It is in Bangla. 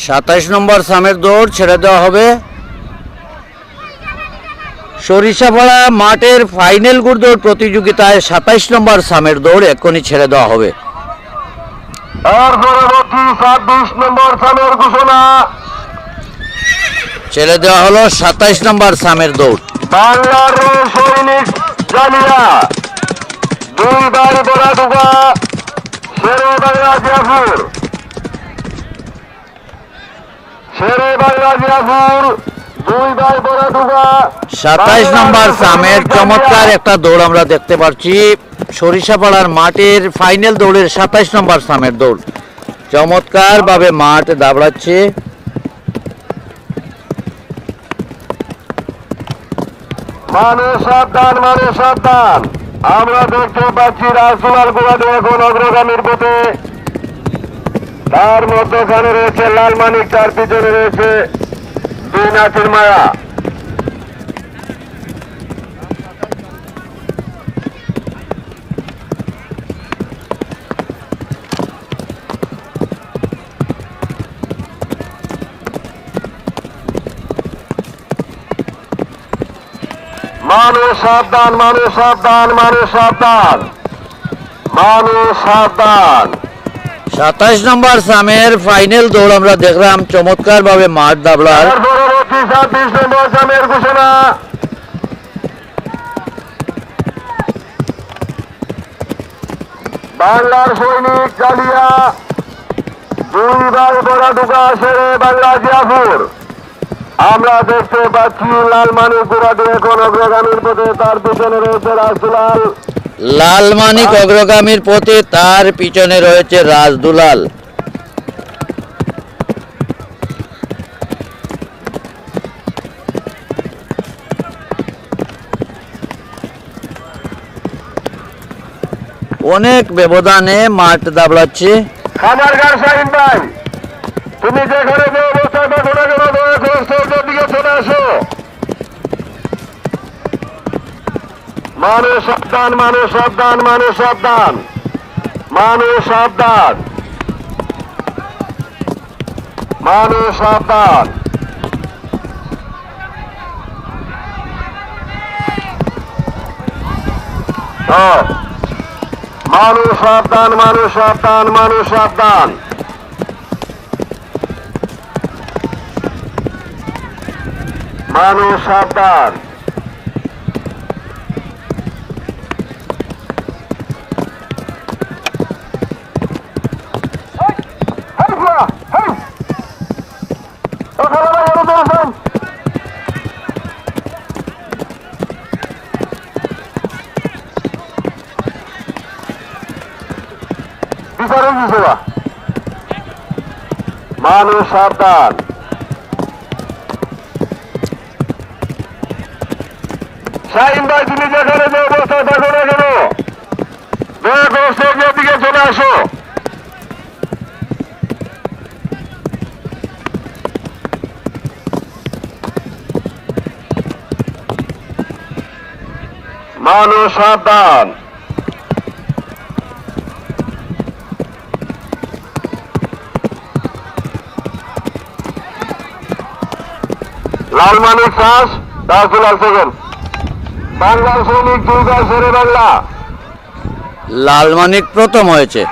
সাতাইশ নম্বর সামের দৌড় ছেড়ে দেওয়া হবে। সরিষাপাড়া মাঠের ফাইনাল গুড়দৌড় প্রতিযোগিতায় সাতাইশ নম্বর সামের দৌড় এখনই ছেড়ে দেওয়া হবে। আর পরবর্তী ছাব্বিশ নম্বর সামের ঘোষণা। ছেড়ে দেওয়া হলো সাতাইশ নম্বর সামের দৌড়। বাংলার সৈনিক দুই বড়া ঢুকা শেরে বাংলা জিয়াপুর শেরে বাংলা জিয়াপুর সাতাইশ নম্বর সামের চমৎকার একটা দৌড় আমরা দেখতে পাচ্ছি সরিষাপাড়ার মাঠের ফাইনাল দৌড়ের সাতাইশ নম্বর সামের দৌড়। চমৎকার ভাবে মাঠ দাবড়াচ্ছে। সাবধান মানুষ সাবধান। আমরা দেখতে পাচ্ছি রাজকুমার গুয়াদে এখন অগ্রগামীর পথে তার মধ্যখানে রয়েছে লাল মানিক, তার পিছনে রয়েছে দুই নাচের মায়া। মানুষ সাবধান মানুষ সাবধান মানুষ সাবধান। মানুষ সাবধান। সাতাইশ নম্বর সামের ফাইনাল দৌড় আমরা দেখলাম। চমৎকার ভাবে মাঠ দাবলার। সৈনিক দুই বাংলা আমরা দেখতে পাচ্ছি লাল মানিক গুড়াটি এখন অগ্রগামীর পথে, তার পিছনে রয়েছে লাল মানিক অগ্রগামীর পথে তার পিছনে রয়েছে রাজদুলাল অনেক ব্যবধানে মাঠ দাবড়াচ্ছে। খামার গান শাহিন ভাই তুমি যেখানে যে অবস্থায় থাকো না কেন দয়া করে স্টেজের দিকে চলে আসো মানুষ সাবধান মানুষ সাবধান মানুষ সাবধান। মানুষ সাবধান। মানুষ সাবধান। হ্যাঁ। মানুষ সাবধান মানুষ সাবধান মানুষ সাবধান। মানুষ সাবধান। বিচারের বিষয় মানুষ সাবধান। শাহিন ভাই, তুমি যেখানে যে অবস্থায় থাকো না কেন দয়া করে দিকে চলে আসো। মানুষ সাবধান। লাল শাস শ্বাস রাজুলাল সেকেন্ড বাংলার সৈনিক দুর্গা শেরে বাংলা। লাল মানিক প্রথম হয়েছে।